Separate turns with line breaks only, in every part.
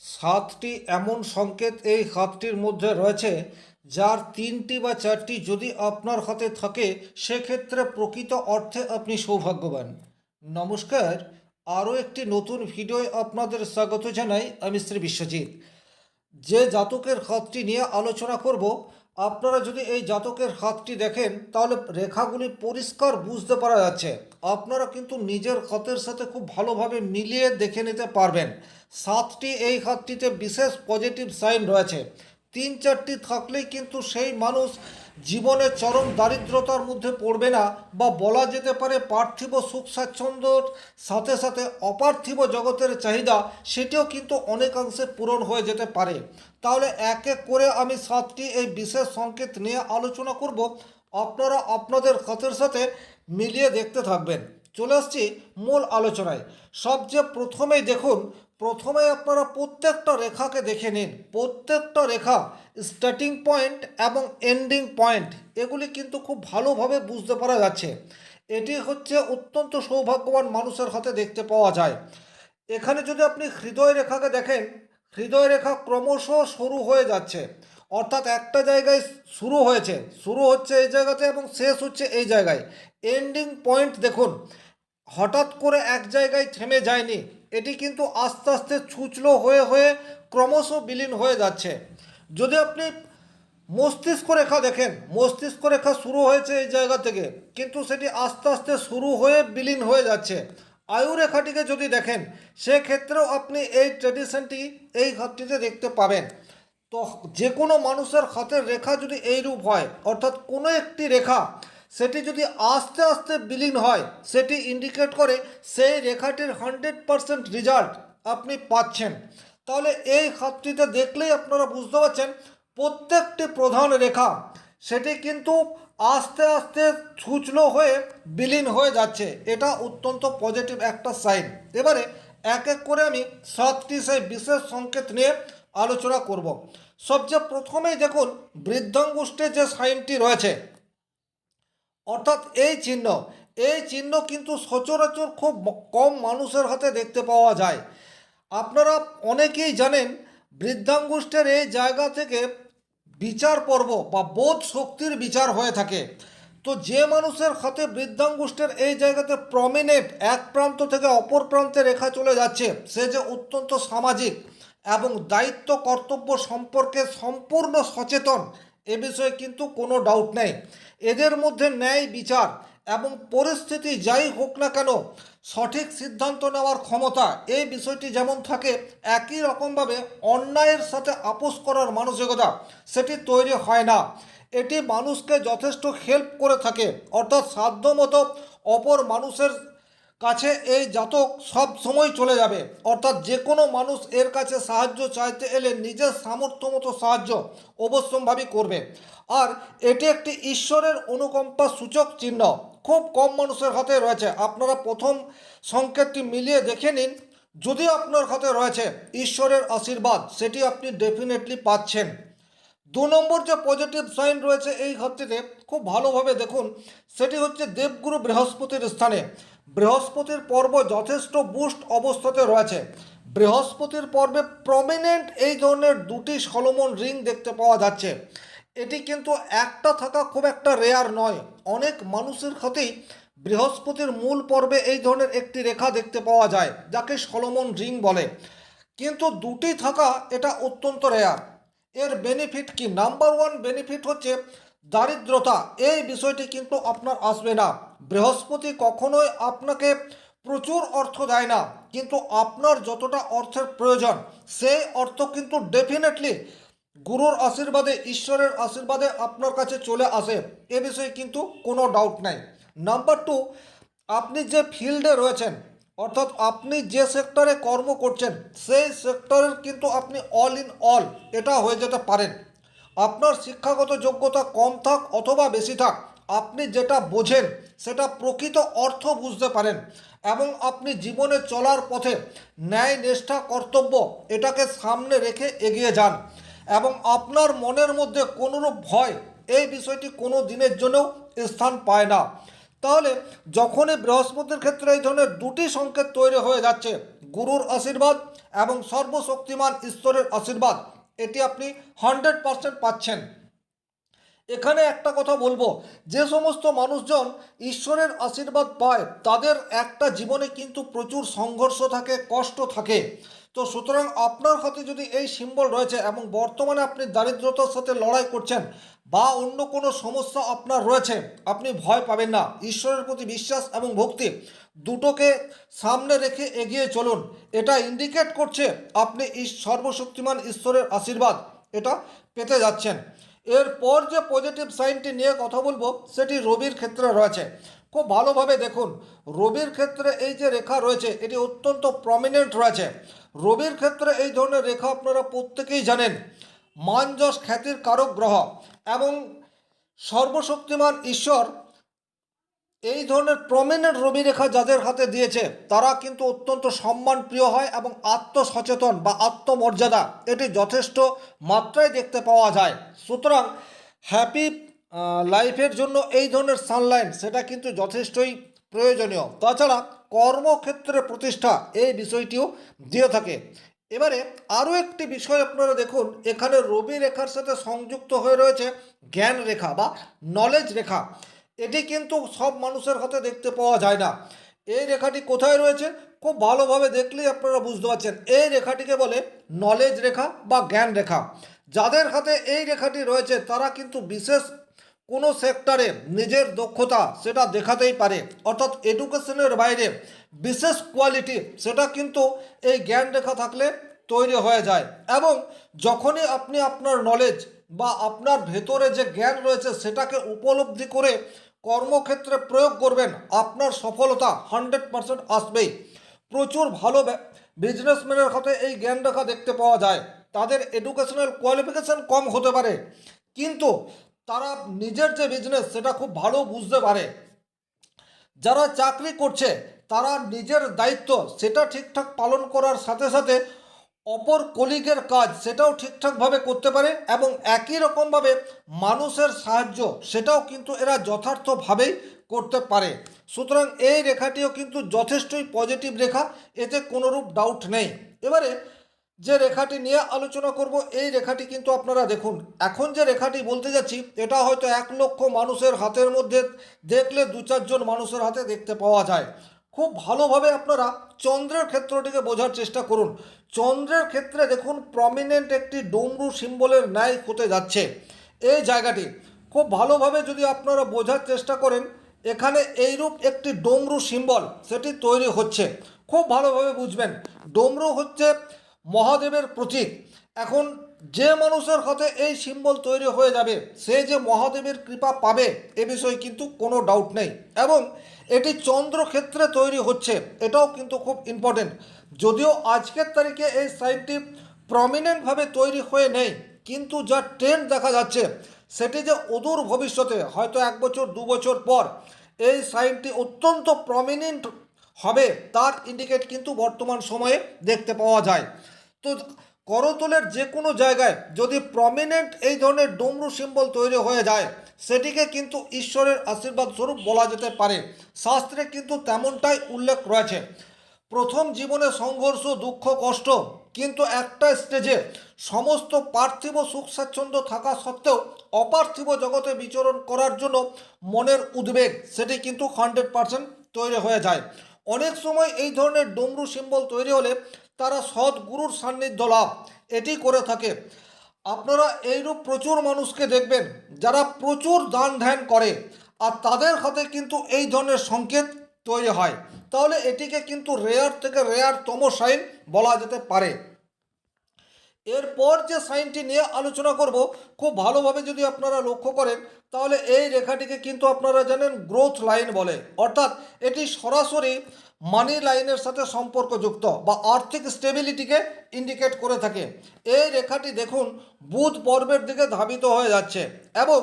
সাতটি এমন সংকেত এই হাতটির মধ্যে রয়েছে, যার তিনটি বা চারটি যদি আপনার হাতে থাকে, সেক্ষেত্রে প্রকৃত অর্থে আপনি সৌভাগ্যবান। নমস্কার, আরও একটি নতুন ভিডিওয় আপনাদের স্বাগত জানাই আমি শ্রী বিশ্বজিৎ। যে জাতকের হাতটি নিয়ে আলোচনা করব আপনারা যদি এই জাতকের হাতটি দেখেন, তাহলে রেখাগুলি পরিষ্কার বুঝতে পারা যাচ্ছে। আপনারা কিন্তু নিজের হাতের সাথে খুব ভালোভাবে মিলিয়ে দেখে নিতে পারবেন। সাতটি এই হাতটিতে বিশেষ পজিটিভ সাইন রয়েছে। তিন চারটি থাকলেই কিন্তু সেই মানুষ জীবনে চরম দারিদ্রতার মধ্যে পড়বে না বা বলা যেতে পারে পার্থিব সুখ স্বাচ্ছন্দ্যর সাথে সাথে অপার্থিব জগতের চাহিদা সেটিও কিন্তু অনেকাংশে পূরণ হয়ে যেতে পারে। তাহলে এক এক করে আমি সাতটি এই বিশেষ সংকেত নিয়ে আলোচনা করব। আপনারা আপনাদের হাতের সাথে মিলিয়ে দেখতে থাকবেন। চলে আসছি মূল আলোচনায়। সবচেয়ে প্রথমেই দেখুন প্রথমে আপনারা প্রত্যেকটা রেখাকে দেখে নিন। প্রত্যেকটা রেখা স্টার্টিং পয়েন্ট এবং এন্ডিং পয়েন্ট এগুলি কিন্তু খুব ভালোভাবে বুঝতে পারা যাচ্ছে। এটি হচ্ছে অত্যন্ত সৌভাগ্যবান মানুষের হাতে দেখতে পাওয়া যায়। এখানে যদি আপনি হৃদয় রেখাকে দেখেন, হৃদয় রেখা ক্রমশ সরু হয়ে যাচ্ছে। অর্থাৎ একটা জায়গায় শুরু হয়েছে, শুরু হচ্ছে এই জায়গাতে এবং শেষ হচ্ছে এই জায়গায়। এন্ডিং পয়েন্ট দেখুন, হঠাৎ করে এক জায়গায় থেমে যায়নি। এটি কিন্তু আস্তে আস্তে ছুচলো হয়ে হয়ে ক্রমশ বিলীন হয়ে যাচ্ছে। যদি আপনি মস্তিষ্ক রেখা দেখেন, মস্তিষ্ক রেখা শুরু হয়েছে এই জায়গা থেকে, কিন্তু সেটি আস্তে আস্তে শুরু হয়ে বিলীন হয়ে যাচ্ছে। আয়ু রেখাটিকে যদি দেখেন, সেক্ষেত্রেও আপনি এই ট্রেডিশনটি, এই ঘরটিতে দেখতে পাবেন। তো যে কোনো মানুষের হাতের রেখা যদি এইরূপ হয়, অর্থাৎ কোনো একটি রেখা সেটি যদি আস্তে আস্তে বিলীন হয়, সেটি ইন্ডিকেট করে সেই রেখাটির হান্ড্রেড পারসেন্ট রেজাল্ট আপনি পাচ্ছেন। তাহলে এই হাতটিতে দেখলেই আপনারা বুঝতে পারছেন, প্রত্যেকটি প্রধান রেখা, সেটি কিন্তু আস্তে আস্তে ছুচলো হয়ে বিলীন হয়ে যাচ্ছে। এটা অত্যন্ত পজিটিভ একটা সাইন এবারে এক এক করে আমি সাতটি সেই বিশেষ সংকেত নিয়ে আলোচনা করব। সবচেয়ে প্রথমেই দেখুন, বৃদ্ধাঙ্গুষ্ঠে যে সাইনটি রয়েছে অর্থাৎ এই চিহ্ন এই চিহ্ন কিন্তু সচরাচর খুব কম মানুষের হাতে দেখতে পাওয়া যায়। আপনারা অনেকেই জানেন বৃদ্ধাঙ্গুষ্ঠের এই জায়গা থেকে বিচার পর্ব বা বোধ শক্তির বিচার হয়ে থাকে। তো যে মানুষের হাতে বৃদ্ধাঙ্গুষ্ঠের এই জায়গাতে প্রমিনেট এক প্রান্ত থেকে অপর প্রান্তে রেখা চলে যাচ্ছে, সে যে অত্যন্ত সামাজিক এবং দায়িত্ব কর্তব্য সম্পর্কে সম্পূর্ণ সচেতন এ বিষয়ে কিন্তু কোনো ডাউট নেই। এদের মধ্যে ন্যায় বিচার এবং পরিস্থিতি যাই হোক না কেন সঠিক সিদ্ধান্ত নেওয়ার ক্ষমতা, এই বিষয়টি যেমন থাকে, একই রকমভাবে অন্যায়ের সাথে আপোষ করার মানসিকতা সেটি তৈরি হয় না। এটি মানুষকে যথেষ্ট হেল্প করে থাকে, অর্থাৎ সাধ্যমতো অপর মানুষের কাছে এই জাতক সব সময় চলে যাবে। অর্থাৎ যে কোনো মানুষ এর কাছে সাহায্য চাইতে এলে নিজের সামর্থ্য মতো সাহায্য অবশ্যম্ভাবী করবে। আর এটি একটি ঈশ্বরের অনুকম্পা সূচক চিহ্ন। খুব কম মানুষের হাতে রয়েছে। আপনারা প্রথম সংকেতটি মিলিয়ে দেখে নিন। যদি আপনার হাতে রয়েছে ঈশ্বরের আশীর্বাদ, সেটি আপনি ডেফিনেটলি পাচ্ছেন। দু নম্বর যে পজিটিভ সাইন রয়েছে এই ঘরটিতে খুব ভালোভাবে দেখুন, সেটি হচ্ছে দেবগুরু বৃহস্পতির স্থানে। বৃহস্পতির পর্ব যথেষ্ট বুস্ট অবস্থাতে রয়েছে। বৃহস্পতির পর্বে প্রমিনেন্ট এই ধরনের দুটি সলমন রিং দেখতে পাওয়া যাচ্ছে। এটি কিন্তু একটা থাকা খুব একটা রেয়ার নয়। অনেক মানুষের হাতেই বৃহস্পতির মূল পর্বে এই ধরনের একটি রেখা দেখতে পাওয়া যায়, যাকে সলমন রিং বলে। কিন্তু দুটি থাকা এটা অত্যন্ত রেয়ার। এর বেনিফিট কি? নাম্বার ওয়ান বেনিফিট হচ্ছে দারিদ্রতা, এই বিষয়টি কিন্তু আপনার আসবে না। বৃহস্পতি কখনোই আপনাকে প্রচুর অর্থ দেয় না, কিন্তু আপনার যতটা অর্থের প্রয়োজন, সেই অর্থ কিন্তু ডেফিনেটলি গুরুর আশীর্বাদে, ঈশ্বরের আশীর্বাদে আপনার কাছে চলে আসে, এ বিষয়ে কিন্তু কোনো ডাউট নাই। নাম্বার টু আপনি যে ফিল্ডে রয়েছেন, অর্থাৎ আপনি যে সেক্টরে কর্ম করছেন, সেই সেক্টরের কিন্তু আপনি অল ইন অল এটা হয়ে যেতে পারেন। আপনার শিক্ষাগত যোগ্যতা কম থাক অথবা বেশি থাক, আপনি যেটা বোঝেন সেটা প্রকৃত অর্থ বুঝতে পারেন এবং আপনি জীবনে চলার পথে ন্যায় নিষ্ঠা কর্তব্য এটাকে সামনে রেখে এগিয়ে যান এবং আপনার মনের মধ্যে কোনোরূপ ভয় এই বিষয়টি কোনো দিনের জন্যও স্থান পায় না। তাহলে যখনই বৃহস্পতির ক্ষেত্রে এই ধরনের দুটি সংকেত তৈরি হয়ে যাচ্ছে, গুরুর আশীর্বাদ এবং সর্বশক্তিমান ঈশ্বরের আশীর্বাদ এটি আপনি হান্ড্রেড পারসেন্ট পাচ্ছেন। এখানে একটা কথা বলব, যে সমস্ত মানুষজন ঈশ্বরের আশীর্বাদ পায়, তাদের একটা জীবনে কিন্তু প্রচুর সংঘর্ষ থাকে, কষ্ট থাকে। তো সুতরাং আপনার হাতে যদি এই সিম্বল রয়েছে এবং বর্তমানে আপনি দারিদ্রতার সাথে লড়াই করছেন বা অন্য কোনো সমস্যা আপনার রয়েছে, আপনি ভয় পাবেন না। ঈশ্বরের প্রতি বিশ্বাস এবং ভক্তি দুটোকে সামনে রেখে এগিয়ে চলুন। এটা ইন্ডিকেট করছে আপনি সর্বশক্তিমান ঈশ্বরের আশীর্বাদ। এটা পেতে যাচ্ছেন। এরপর যে পজিটিভ সাইনটি নিয়ে কথা বলব, সেটি রবির ক্ষেত্রে রয়েছে। খুব ভালোভাবে দেখুন। রবির ক্ষেত্রে এই যে রেখা রয়েছে, এটি অত্যন্ত প্রমিনেন্ট রয়েছে। রবির ক্ষেত্রে এই ধরনের রেখা আপনারা প্রত্যেকেই জানেন। মানযশ খ্যাতির কারক গ্রহ এবং সর্বশক্তিমান ঈশ্বর এই ধরনের প্রমিনেন্ট রবি রেখা যাদের হাতে দিয়েছে, তারা কিন্তু অত্যন্ত সম্মান প্রিয় হয় এবং আত্মসচেতন বা আত্মমর্যাদা এটি যথেষ্ট মাত্রায় দেখতে পাওয়া যায়। সুতরাং হ্যাপি লাইফের জন্য এই ধরনের সানলাইন সেটা কিন্তু যথেষ্টই প্রয়োজনীয়। তাছাড়া কর্মক্ষেত্রে প্রতিষ্ঠা, এই বিষয়টিও দিয়ে থাকে। এবারে আরও একটি বিষয় আপনারা দেখুন, এখানে রবি রেখার সাথে সংযুক্ত হয়ে রয়েছে জ্ঞান রেখা বা নলেজ রেখা। এটি কিন্তু সব মানুষের হাতে দেখতে পাওয়া যায় না। এই রেখাটি কোথায় রয়েছে? খুব ভালোভাবে দেখলেই আপনারা বুঝতে পারছেন। এই রেখাটিকে বলে নলেজ রেখা বা জ্ঞান রেখা। যাদের হাতে এই রেখাটি রয়েছে, তারা কিন্তু বিশেষ কোনো সেক্টরে নিজের দক্ষতা সেটা দেখাতেই পারে। অর্থাৎ এডুকেশনের বাইরে বিশেষ কোয়ালিটি সেটা কিন্তু এই জ্ঞান রেখা থাকলে তৈরি হয়ে যায় এবং যখনই আপনি আপনার নলেজ বা আপনার ভেতরে যে জ্ঞান রয়েছে সেটাকে উপলব্ধি করে কর্মক্ষেত্রে প্রয়োগ করবেন, আপনার সফলতা হান্ড্রেড পারসেন্ট আসবেই। প্রচুর ভালো বিজনেসম্যানের হাতে এই জ্ঞান রেখা দেখতে পাওয়া যায়। তাদের এডুকেশনাল কোয়ালিফিকেশন কম হতে পারে। কিন্তু তারা নিজের যে বিজনেস সেটা খুব ভালো বুঝতে পারে। যারা চাকরি করছে, তারা নিজের দায়িত্ব, সেটা ঠিকঠাক পালন করার সাথে সাথে অপর কলিগের কাজ, সেটাও ঠিকঠাকভাবে করতে পারে এবং একই রকমভাবে মানুষের সাহায্য, সেটাও কিন্তু এরা যথার্থভাবেই করতে পারে। সুতরাং এই রেখাটিও কিন্তু যথেষ্টই পজিটিভ রেখা, এতে কোনোরূপ ডাউট নেই। এবারে যে রেখাটি নিয়ে আলোচনা করব, এই রেখাটি কিন্তু আপনারা দেখুন। এখন যে রেখাটি বলতে যাচ্ছি, এটা হয়তো এক লক্ষ মানুষের হাতের মধ্যে দেখলে দু চারজন মানুষের হাতে দেখতে পাওয়া যায়। খুব ভালোভাবে আপনারা চন্দ্রের ক্ষেত্রটিকে বোঝার চেষ্টা করুন। চন্দ্রের ক্ষেত্রে দেখুন প্রমিনেন্ট একটি ডমরু সিম্বলের ন্যায় হতে যাচ্ছে। এই জায়গাটি খুব ভালোভাবে যদি আপনারা বোঝার চেষ্টা করেন, এখানে এইরূপ একটি ডমরু সিম্বল সেটি তৈরি হচ্ছে। খুব ভালোভাবে বুঝবেন। ডমরু হচ্ছে মহাদেবের প্রতীক। এখন যে মানুষের হাতে এই সিম্বল তৈরি হয়ে যাবে, সে যে মহাদেবের কৃপা পাবে, এ বিষয়ে কিন্তু কোনো ডাউট নেই। এবং এটি চন্দ্রক্ষেত্রে তৈরি হচ্ছে, এটাও কিন্তু খুব ইম্পর্টেন্ট যদিও আজকের তারিখে এই সাইনটি প্রমিনেন্টভাবে তৈরি হয়ে নেই, কিন্তু যা ট্রেন্ড দেখা যাচ্ছে, সেটি যে অদূর ভবিষ্যতে, হয়তো এক বছর, দু বছর পর, এই সাইনটি অত্যন্ত প্রমিনেন্ট হবে, তার ইন্ডিকেট কিন্তু বর্তমান সময়ে দেখতে পাওয়া যায়। তো করতলের যে কোনো জায়গায় যদি প্রমিনেন্ট এই ধরনের ডমরু সিম্বল তৈরি হয়ে যায়, সেটিকে কিন্তু ঈশ্বরের আশীর্বাদ স্বরূপ বলা যেতে পারে। শাস্ত্রে কিন্তু তেমনটাই উল্লেখ রয়েছে। প্রথম জীবনে সংঘর্ষ, দুঃখ, কষ্ট, কিন্তু একটা স্টেজে সমস্ত পার্থিব সুখ স্বাচ্ছন্দ্য থাকা সত্ত্বেও অপার্থিব জগতে বিচরণ করার জন্য মনের উদ্বেগ, সেটি কিন্তু হান্ড্রেড পারসেন্ট তৈরি হয়ে যায়। অনেক সময় এই ধরনের ডমরু সিম্বল তৈরি হলে তারা সৎগুরুর সান্নিধ্য লাভ। এটি করে থাকে। আপনারা এইরূপ প্রচুর মানুষকে দেখবেন, যারা প্রচুর দান ধ্যান করে, আর তাদের হাতে কিন্তু এই ধরনের সংকেত তৈরি হয়। তাহলে এটিকে কিন্তু রেয়ার থেকে রেয়ারতম সাইন বলা যেতে পারে। এরপর যে সাইনটি নিয়ে আলোচনা করব, খুব ভালোভাবে যদি আপনারা লক্ষ্য করেন, তাহলে এই রেখাটিকে কিন্তু আপনারা জানেন গ্রোথ লাইন বলে। অর্থাৎ এটি সরাসরি মানি লাইনের সাথে সম্পর্কযুক্ত বা আর্থিক স্টেবিলিটিকে ইন্ডিকেট করে থাকে। এই রেখাটি দেখুন, বুধ পর্বের দিকে ধাবিত হয়ে যাচ্ছে এবং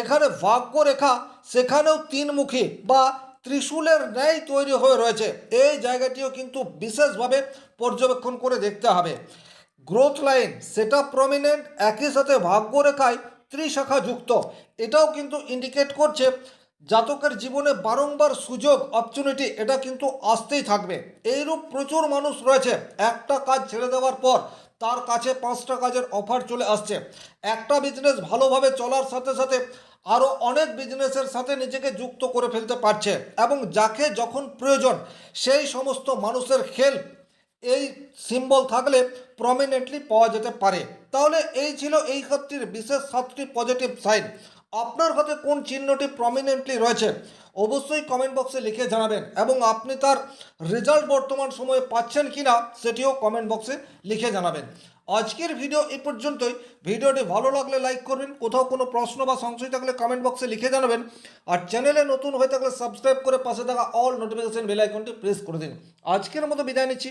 এখানে ভাগ্য রেখা সেখানেও তিনমুখী বা ত্রিশূলের ন্যায় তৈরি হয়ে রয়েছে। এই জায়গাটিও কিন্তু বিশেষভাবে পর্যবেক্ষণ করে দেখতে হবে। গ্রোথ লাইন সেটা প্রমিনেন্ট একই সাথে ভাগ্যরেখায় ত্রিশাখা যুক্ত। এটাও কিন্তু ইন্ডিকেট করছে জাতকের জীবনে বারংবার সুযোগ অপরচুনিটি এটা কিন্তু আসতেই থাকবে। এইরূপ প্রচুর মানুষ রয়েছে। একটা কাজ ছেড়ে দেওয়ার পর তার কাছে পাঁচটা কাজের অফার চলে আসছে। একটা বিজনেস ভালোভাবে চলার সাথে সাথে আরও অনেক বিজনেসের সাথে নিজেকে যুক্ত করে ফেলতে পারছে। এবং যাকে যখন প্রয়োজন, সেই সমস্ত মানুষের হেল্প এই সিম্বল থাকলে প্রমিনেন্টলি পাওয়া যেতে পারে। তাহলে এই ছিল এই ক্ষেত্রের বিশেষ সাতটি পজিটিভ সাইন আপনার হাতে কোন চিহ্নটি প্রমিনেন্টলি রয়েছে, অবশ্যই কমেন্ট বক্সে লিখে জানাবেন এবং আপনি তার রেজাল্ট বর্তমান সময়ে পাচ্ছেন কি না সেটিও কমেন্ট বক্সে লিখে জানাবেন। আজকের ভিডিও এই পর্যন্তই। ভিডিওটি ভালো লাগলে লাইক করবেন, কোথাও কোনো প্রশ্ন বা সংশয় থাকলে কমেন্ট বক্সে লিখে জানাবেন। আর চ্যানেলে নতুন হয়ে থাকলে সাবস্ক্রাইব করে পাশে থাকা অল নোটিফিকেশন বেল আইকনটি প্রেস করে দিন। আজকের মতো বিদায় নিচ্ছি।